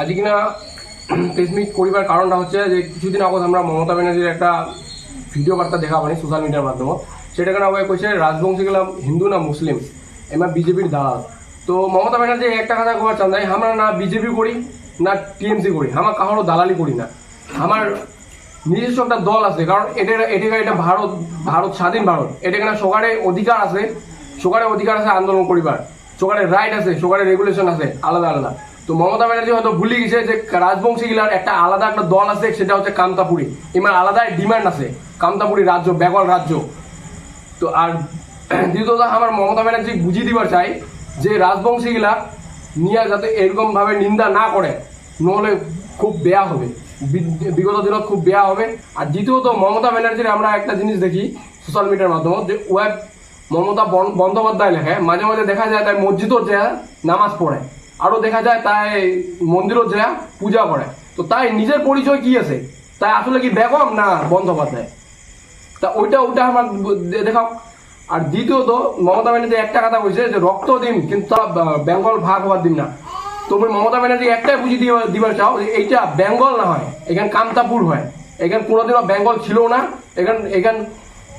আজ কিনা প্রেসমিট করিবার কারণটা হচ্ছে যে কিছুদিন আগত আমরা মমতা ব্যানার্জির একটা ভিডিও বার্তা দেখা পানি সোশ্যাল মিডিয়ার মাধ্যমে সেটা কেন আমাকে কইছে, রাজবংশী গেলাম, হিন্দু না মুসলিম? এবার বিজেপির দালাল। তো মমতা ব্যানার্জি একটা কথা কবার চান আমরা না বিজেপি করি, না টিএমসি করি, আমার কাহারও দালালি করি না। আমার নিজস্ব একটা দল আছে, কারণ এটা এটা এটা ভারত ভারত, স্বাধীন ভারত। এটা কেন সকালে অধিকার আছে সকালে অধিকার আছে আন্দোলন করিবার। সকালে রাইট আছে সকালে রেগুলেশন আছে, আলাদা আলাদা। তো মমতা ব্যানার্জি হয়তো ভুলে গেছে যে রাজবংশী গিলার একটা আলাদা একটা দল আছে, সেটা হচ্ছে কামতাপুরি এবার আলাদা ডিমান্ড আছে কামতাপুরি রাজ্য, বেঙ্গল রাজ্য। তো আর দ্বিতীয়ত আমার মমতা ব্যানার্জি বুঝিয়ে দিবার চাই যে রাজবংশী গিলা নিয়ে যাতে এরকম ভাবে নিন্দা না করে নহলে খুব বেয়া হবে। বিগত দিনত খুব বেয়া হবে। আর দ্বিতীয়ত মমতা ব্যানার্জির আমরা একটা জিনিস দেখি সোশ্যাল মিডিয়ার মাধ্যমে যে ওয়েব মমতা বন- বন্দ্যোপাধ্যায় লেখে, মাঝে মাঝে দেখা যায় তাই মসজিদও যা নামাজ পড়ে। আরও দেখা যায় তাই মন্দিরও যা পূজা করে তো তাই নিজের পরিচয় কি আছে? তাই আসলে কি বেগম না বন্দ্যোপাধ্যায়? তা ওইটা ওইটা আমার দেখাও। আর দ্বিতীয়ত, মমতা ব্যানার্জি একটা কথা বলছে যে রক্ত দিন, কিন্তু তা বেঙ্গল ভাগ হওয়ার দিন না। তুমি মমতা ব্যানার্জি একটাই বুঝিয়ে দিবার দিবার চাও যে এইটা বেঙ্গল না হয়, এখানে কামতাপুর হয়। এখানে কোনোদিনও বেঙ্গল ছিল না। এখান এখান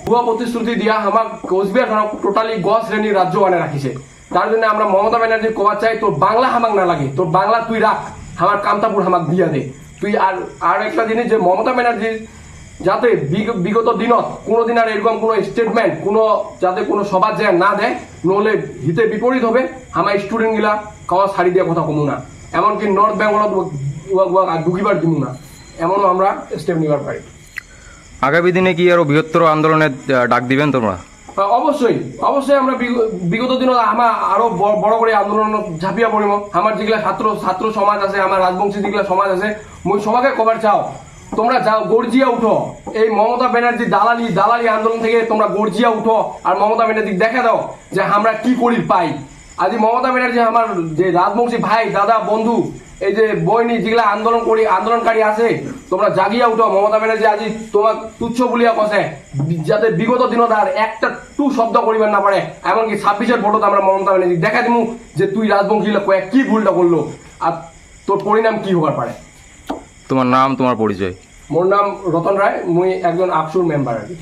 ভুয়া প্রতিশ্রুতি দিয়া আমার কোচবিহার টোটালি গ শ্রেণির রাজ্য মানে রাখিছে। তার জন্য আমরা মমতা ব্যানার্জি কবার চাই, তোর বাংলা হামাক না লাগে, তোর বাংলা তুই রাখ আমার কামতাপুর হামাক দিয়া দে। তুই আর আর একটা জিনিস যে মমতা ব্যানার্জি যাতে বিগ- বিগত দিনত কোনোদিন আর এরকম কোনো স্টেটমেন্ট কোনো যাতে কোনো সভা যায় না দেয় নহলে হিতে বিপরীত হবে আমার স্টুডেন্ট গিলা কাওয়া শাড়ি দিয়ে কথা কমু না। এমনকি নর্থ বেঙ্গলত ঢুকিবার দিব না। এমনও আমরা স্টেপ নিবার পারি। আগামী দিনে কি আরও বৃহত্তর আন্দোলনের ডাক দিবেন তোমরা? অবশ্যই অবশ্যই আমরা বিগ- বিগত দিনত আমার আরও বড় করে আন্দোলন ঝাঁপিয়া পড়িব আমার যেগুলা ছাত্র ছাত্র সমাজ আছে আমার রাজবংশী যেগুলা সমাজ আছে, মই সবাকে কবার চাও, তোমরা যাও গর্জিয়া উঠো। এই মমতা ব্যানার্জি দালালি দালালি আন্দোলন থেকে তোমরা গর্জিয়া উঠো আর মমতা ব্যানার্জি দেখা দাও যে আমরা কি করি পাই। আজ মমতা ব্যানার্জি আমার যে রাজবংশী ভাই, দাদা, বন্ধু, এই যে বইনি যেগুলা আন্দোলন করি আন্দোলনকারী আছে, তোমরা জাগিয়া উঠো। মমতা ব্যানার্জি আজি তোমাক তুচ্ছ বলিয়া কষে যাতে বিগত দিনত আর একটা টু শব্দ করিবার না পারে এমনকি ছাব্বিশের ভোটত আমরা মমতা ব্যানার্জি দেখা দিমু যে তুই রাজবংশী কয়েক কি ভুলটা করল আর তোর পরিণাম কি হবার পারে? তোমার নাম তোমার পরিচয়। মোর নাম রতন রায় মুই একজন আপসুর মেম্বার আর কি।